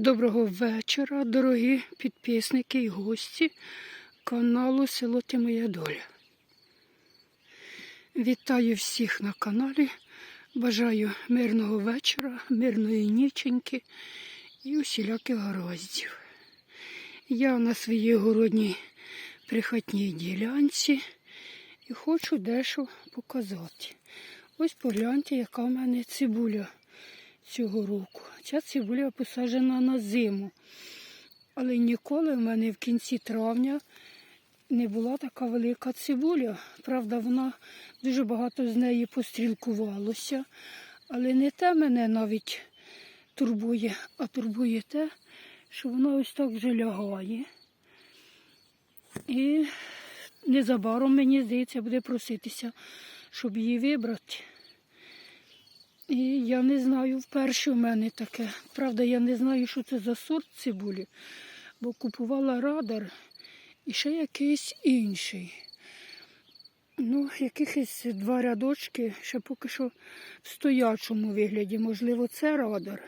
Доброго вечора, дорогі підписники і гості каналу Село Ти Моя Доля. Вітаю всіх на каналі. Бажаю мирного вечора, мирної ніченьки і усіляких гараздів. Я на своїй городній прихатній ділянці і хочу дещо показати. Ось погляньте, яка в мене цибуля цього року. Ця цибуля посаджена на зиму. Але ніколи в мене в кінці травня не була така велика цибуля. Правда, вона дуже багато з неї пострілкувалося. Але не те мене навіть турбує, а турбує те, що вона ось так вже лягає. І незабаром, мені здається, буде проситися, щоб її вибрати. І я не знаю, вперше в мене таке. Правда, я не знаю, що це за сорт цибулі, бо купувала радар і ще якийсь інший. Ну, якихось два рядочки, ще поки що в стоячому вигляді. Можливо, це радар.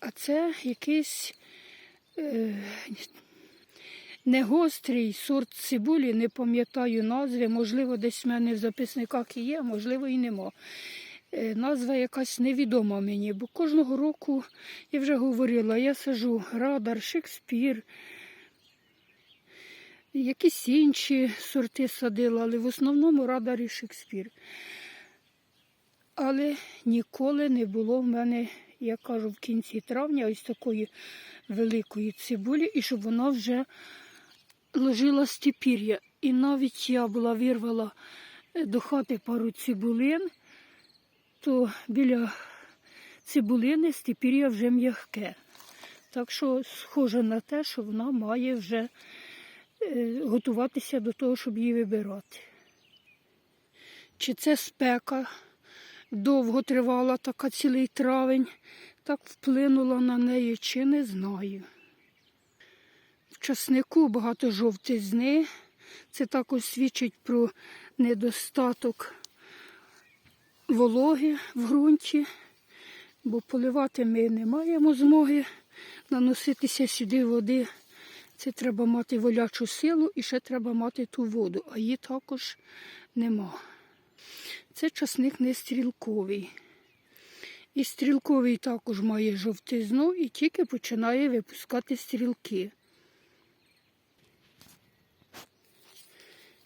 А це якийсь е, негострий сорт цибулі, не пам'ятаю назви. Можливо, десь в мене в записниках і є, можливо, і нема. Е, Назва якась невідома мені, бо кожного року, я вже говорила, я сажу радар, Шекспір, якісь інші сорти садила, але в основному радар і Шекспір. Але ніколи не було в мене, я кажу, в кінці травня ось такої великої цибулі, і щоб вона вже ложила степір'я. І навіть я була вирвала е, до хати пару цибулин то біля цибулини степір'я вже м'яке. Так що схоже на те, що вона має вже е, готуватися до того, щоб її вибирати. Чи це спека довго тривала така цілий травень, так вплинула на неї, чи не знаю. В часнику багато жовтизни. Це також свідчить про недостаток вологи в ґрунті, бо поливати ми не маємо змоги наноситися сюди води. Це треба мати волячу силу і ще треба мати ту воду, а її також нема. Це часник не стрілковий. І стрілковий також має жовтизну і тільки починає випускати стрілки.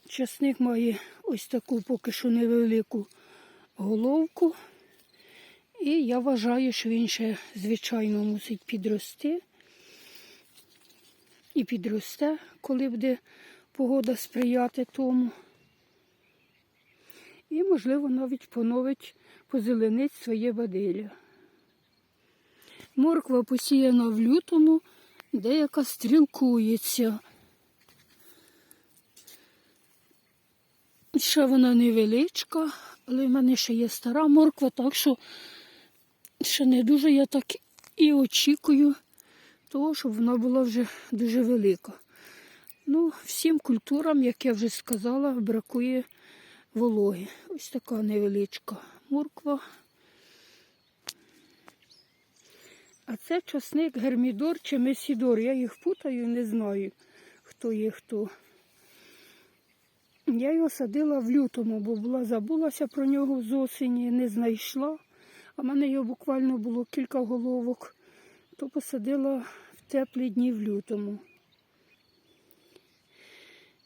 Часник має ось таку поки що невелику головку. І я вважаю, що він ще, звичайно, мусить підрости. І підросте, коли буде погода сприяти тому. І, можливо, навіть поновить позеленить своє бадилля. Морква посіяна в лютому, деяка стрілкується. Ще вона невеличка, але в мене ще є стара морква, так що ще не дуже я так і очікую того, щоб вона була вже дуже велика. Ну, всім культурам, як я вже сказала, бракує вологи. Ось така невеличка морква. А це часник гермідор чи месідор. Я їх путаю, не знаю, хто є хто. Я його садила в лютому, бо була забулася про нього з осені, не знайшла. А в мене його буквально було кілька головок, то посадила в теплі дні в лютому.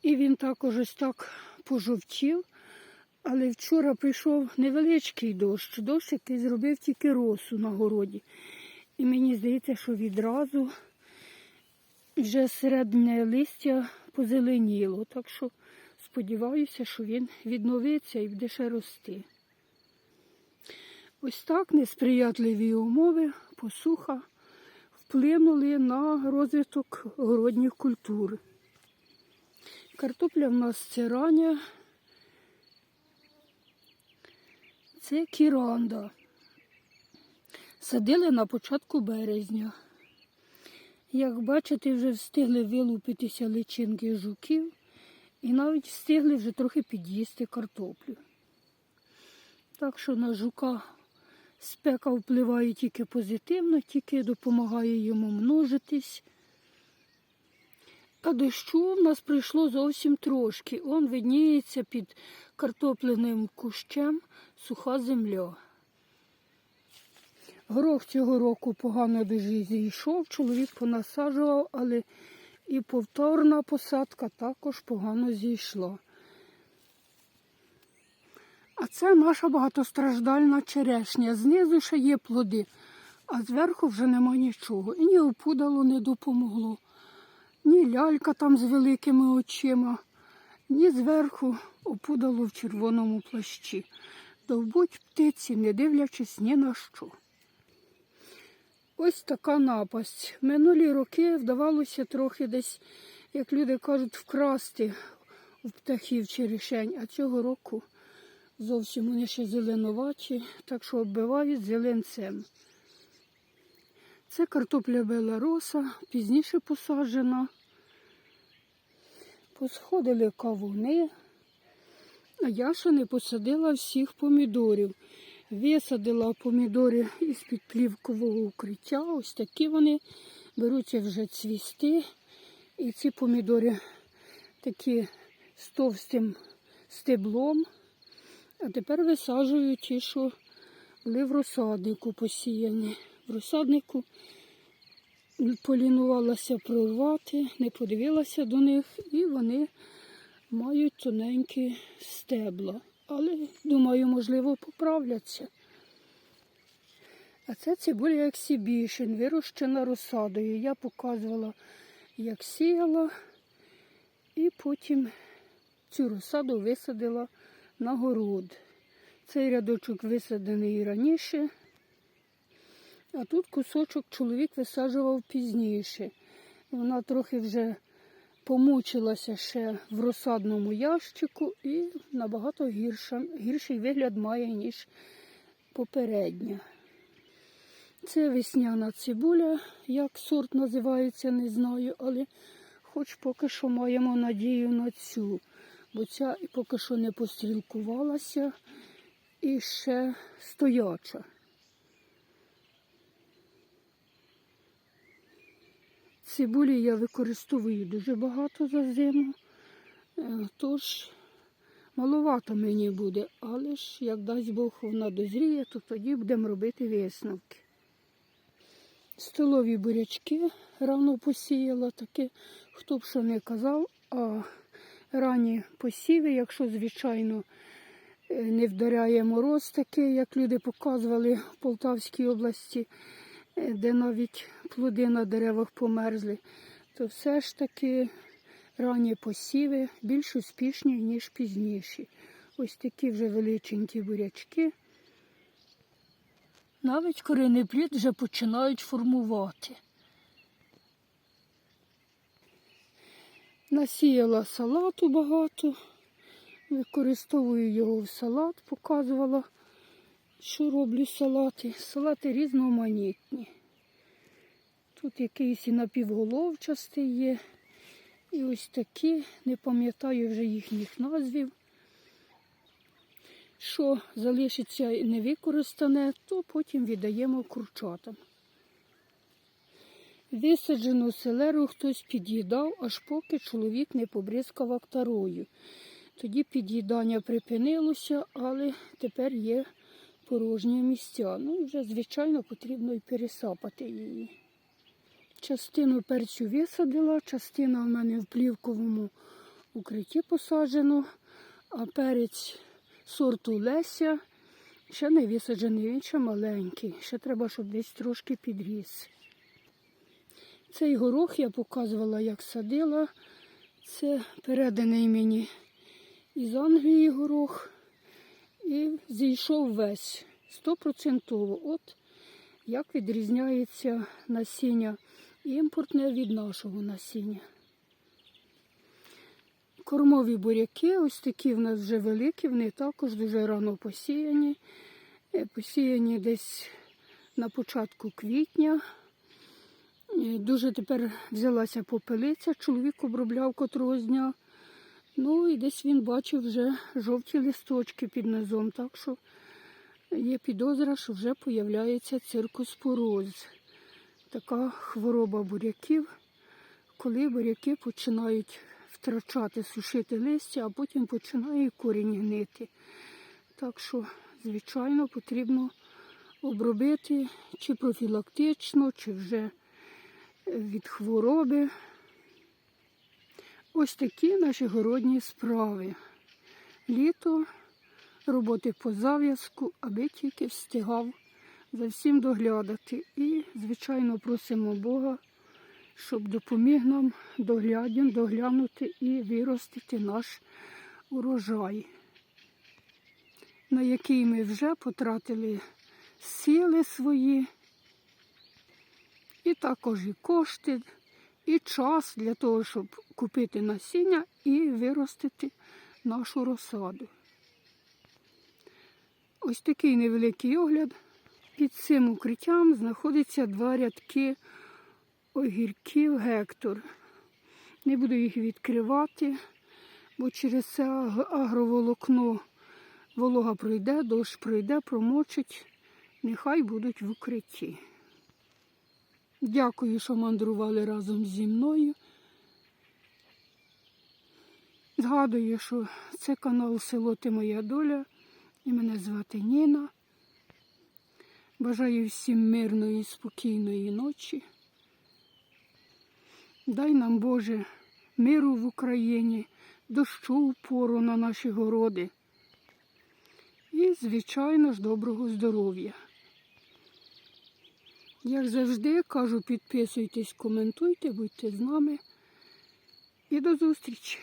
І він також ось так пожовтів. Але вчора прийшов невеличкий дощ, дощ, який зробив тільки росу на городі. І мені здається, що відразу вже середне листя позеленіло. Так що сподіваюся, що він відновиться і буде ще рости. Ось так несприятливі умови, посуха вплинули на розвиток городніх культур. Картопля в нас це рання, це кіранда. Садили на початку березня. Як бачите, вже встигли вилупитися личинки жуків. І навіть встигли вже трохи під'їсти картоплю. Так що на жука Спека впливає тільки позитивно, тільки допомагає йому множитись. А дощу в нас прийшло зовсім трошки. Он видніється під картопленим кущем суха земля. Горох цього року погано дуже зійшов, чоловік понасаджував, але і повторна посадка також погано зійшла. А це наша багатостраждальна черешня. Знизу ще є плоди, а зверху вже нема нічого. І ні опудало не допомогло, ні лялька там з великими очима, ні зверху опудало в червоному плащі. Довбуть птиці, не дивлячись ні на що. Ось така напасть. Минулі роки вдавалося трохи десь, як люди кажуть, вкрасти у птахів черешень, а цього року зовсім вони ще зеленуваті, так що оббивають зеленцем. Це картопля белароса, пізніше посаджена. Посходили кавуни, а я ще не посадила всіх помідорів. Висадила помідори із-під плівкового укриття. Ось такі вони беруться вже цвісти. І ці помідори такі з товстим стеблом. А тепер висаджую ті, що були в розсаднику посіяні. В розсаднику полінувалася прорвати, не подивилася до них, і вони мають тоненькі стебла. Але, думаю, можливо, поправляться. А це цибуля ексібішн, вирощена розсадою. Я показувала, як сіяла, і потім цю розсаду висадила на город. Цей рядочок висаджений раніше, а тут кусочок чоловік висаджував пізніше. Вона трохи вже помучилася ще в розсадному ящику і набагато гірша, гірший вигляд має, ніж попередня. Це весняна цибуля, як сорт називається, не знаю, але хоч поки що маємо надію на цю, бо ця поки що не пострілкувалася і ще стояча. Цибулі я використовую дуже багато за зиму, е, тож маловато мені буде, але ж як дасть Бог вона дозріє, то тоді будемо робити висновки. Столові бурячки рано посіяла, таке, хто б що не казав, а ранні посіви, якщо, звичайно, е, не вдаряє мороз такий, як люди показували в Полтавській області, е, де навіть плоди на деревах померзли, то все ж таки ранні посіви більш успішні, ніж пізніші. Ось такі вже величенькі бурячки. Навіть корінний плід вже починають формувати. Насіяла салату багато, використовую його в салат, показувала, що роблю салати. Салати різноманітні. Тут якийсь і напівголовчастий є. І ось такі, не пам'ятаю вже їхніх назвів. Що залишиться невикористане, то потім віддаємо курчатам. Висаджену селеру хтось під'їдав, аж поки чоловік не побризкав актарою. Тоді під'їдання припинилося, але тепер є порожні місця. Ну і вже, звичайно, потрібно і пересапати її. Частину перцю висадила, частина в мене в плівковому укритті посаджено, а перець сорту Леся ще не висаджений, він ще маленький. Ще треба, щоб десь трошки підріс. Цей горох я показувала, як садила. Це переданий мені із Англії горох. І зійшов весь стопроцентово. От як відрізняється насіння імпортне від нашого насіння. Кормові буряки, ось такі в нас вже великі, вони також дуже рано посіяні. Е, Посіяні десь на початку квітня. Е, Дуже тепер взялася попелиця, чоловік обробляв котрого з дня. Ну і десь він бачив вже жовті листочки під низом, так що є підозра, що вже появляється циркоспороз. Така хвороба буряків, коли буряки починають втрачати, сушити листя, а потім починає корінь гнити. Так що, звичайно, потрібно обробити чи профілактично, чи вже від хвороби. Ось такі наші городні справи. Літо, роботи по зав'язку, аби тільки встигав за всім доглядати. І, звичайно, просимо Бога, щоб допоміг нам доглядім, доглянути і виростити наш урожай, на який ми вже потратили сили свої, і також і кошти, і час для того, щоб купити насіння і виростити нашу розсаду. Ось такий невеликий огляд. Під цим укриттям знаходиться два рядки огірків гектор. Не буду їх відкривати, бо через це агроволокно волога пройде, дощ пройде, промочить. Нехай будуть в укритті. Дякую, що мандрували разом зі мною. Згадую, що це канал Село Ти Моя Доля і мене звати Ніна. Бажаю всім мирної, спокійної ночі. Дай нам, Боже, миру в Україні, дощу в пору на наші городи. І, звичайно ж, доброго здоров'я. Як завжди, кажу, підписуйтесь, коментуйте, будьте з нами. І до зустрічі!